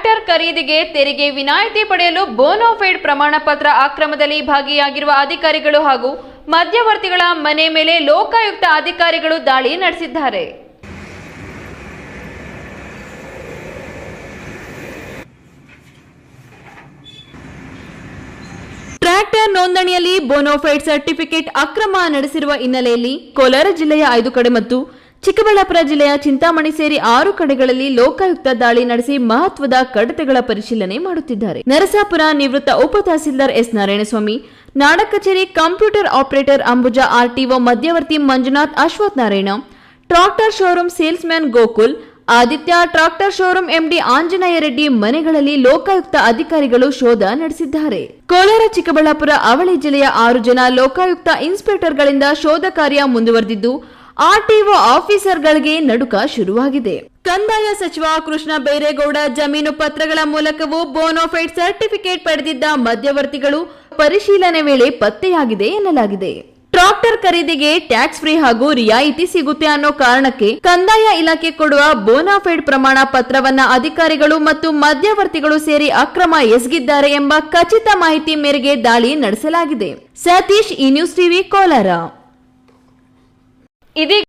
Tractor ಖರೀದಿಗೆ ತೆರಿಗೆ ವಿನಾಯಿತಿ ಪಡೆಯಲು ಬೋನೋಫೈಡ್ ಪ್ರಮಾಣ ಪತ್ರ ಅಕ್ರಮದಲ್ಲಿ ಭಾಗಿಯಾಗಿರುವ ಅಧಿಕಾರಿಗಳು ಹಾಗೂ ಮಧ್ಯವರ್ತಿಗಳ ಮನೆ ಮೇಲೆ ಲೋಕಾಯುಕ್ತ ಅಧಿಕಾರಿಗಳು ದಾಳಿ ನಡೆಸಿದ್ದಾರೆ. ಟ್ರ್ಯಾಕ್ಟರ್ ನೋಂದಣಿಯಲ್ಲಿ ಬೋನೋಫೈಡ್ ಸರ್ಟಿಫಿಕೇಟ್ ಅಕ್ರಮ ನಡೆಸಿರುವ ಹಿನ್ನೆಲೆಯಲ್ಲಿ ಕೋಲಾರ ಜಿಲ್ಲೆಯ ಐದು ಕಡೆ ಮತ್ತು ಚಿಕ್ಕಬಳ್ಳಾಪುರ ಜಿಲ್ಲೆಯ ಚಿಂತಾಮಣಿ ಸೇರಿ ಆರು ಕಡೆಗಳಲ್ಲಿ ಲೋಕಾಯುಕ್ತ ದಾಳಿ ನಡೆಸಿ ಮಹತ್ವದ ಕಡತಗಳ ಪರಿಶೀಲನೆ ಮಾಡುತ್ತಿದ್ದಾರೆ. ನರಸಾಪುರ ನಿವೃತ್ತ ಉಪ ತಹಸೀಲ್ದಾರ್ ಎಸ್ ನಾರಾಯಣಸ್ವಾಮಿ ನಾಡ ಕಚೇರಿ ಕಂಪ್ಯೂಟರ್ ಆಪರೇಟರ್ ಅಂಬುಜಾ ಆರ್ಟಿಒ ಮಧ್ಯವರ್ತಿ Manjunath Ashwath Narayana, tractor showroom salesman Gokul, Aditya tractor showroom MD Anjaneya Reddy ಮನೆಗಳಲ್ಲಿ ಲೋಕಾಯುಕ್ತ ಅಧಿಕಾರಿಗಳು ಶೋಧ ನಡೆಸಿದ್ದಾರೆ. ಕೋಲಾರ ಚಿಕ್ಕಬಳ್ಳಾಪುರ ಅವಳಿ ಜಿಲ್ಲೆಯ ಆರು ಜನ ಲೋಕಾಯುಕ್ತ ಇನ್ಸ್ಪೆಕ್ಟರ್ಗಳಿಂದ ಶೋಧ ಕಾರ್ಯ ಮುಂದುವರೆದಿದ್ದು ಆರ್ಟಿಒ ಆಫೀಸರ್ಗಳಿಗೆ ನಡುಕ ಶುರುವಾಗಿದೆ. ಕಂದಾಯ ಸಚಿವ ಕೃಷ್ಣ ಬೈರೇಗೌಡ ಜಮೀನು ಪತ್ರಗಳ ಮೂಲಕವೂ ಬೋನೋಫೈಡ್ ಸರ್ಟಿಫಿಕೇಟ್ ಪಡೆದಿದ್ದ ಮಧ್ಯವರ್ತಿಗಳು ಪರಿಶೀಲನೆ ವೇಳೆ ಪತ್ತೆಯಾಗಿದೆ ಎನ್ನಲಾಗಿದೆ. ಟ್ರಾಕ್ಟರ್ ಖರೀದಿಗೆ ಟ್ಯಾಕ್ಸ್ ಫ್ರೀ ಹಾಗೂ ರಿಯಾಯಿತಿ ಸಿಗುತ್ತೆ ಅನ್ನೋ ಕಾರಣಕ್ಕೆ ಕಂದಾಯ ಇಲಾಖೆ ಕೊಡುವ ಬೋನಾಫೈಡ್ ಪ್ರಮಾಣ ಪತ್ರವನ್ನ ಅಧಿಕಾರಿಗಳು ಮತ್ತು ಮಧ್ಯವರ್ತಿಗಳು ಸೇರಿ ಅಕ್ರಮ ಎಸಗಿದ್ದಾರೆ ಎಂಬ ಖಚಿತ ಮಾಹಿತಿ ಮೇರೆಗೆ ದಾಳಿ ನಡೆಸಲಾಗಿದೆ. ಸತೀಶ್, ಈ ನ್ಯೂಸ್ ಟಿವಿ, ಕೋಲಾರ. ఇది